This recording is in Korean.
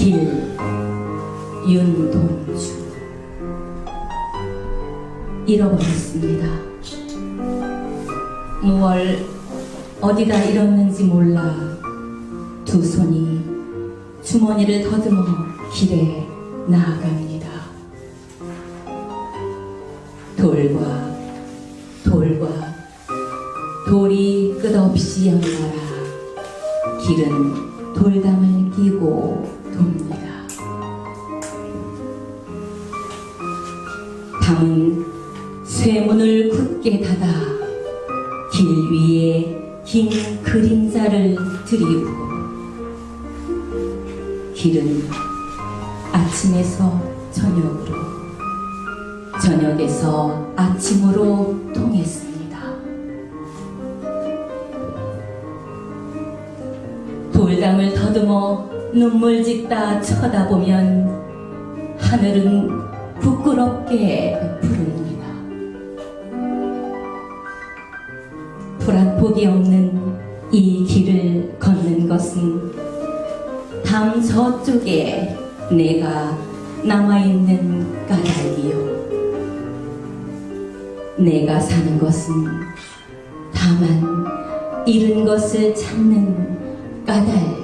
길 윤동주 잃어버렸습니다. 무얼 어디다 잃었는지 몰라 두 손이 주머니를 더듬어 길에 나아갑니다. 돌과 돌과 돌이 끝없이 연달아 길은 돌담 담은 쇠문을 굳게 닫아 길 위에 긴 그림자를 드리우고 길은 아침에서 저녁으로 저녁에서 아침으로 통했습니다. 돌담을 더듬어 눈물 짓다 쳐다보면 하늘은 부끄럽게 부릅니다. 불안폭이 없는 이 길을 걷는 것은 담 저쪽에 내가 남아있는 까닭이요. 내가 사는 것은 다만 잃은 것을 찾는 까닭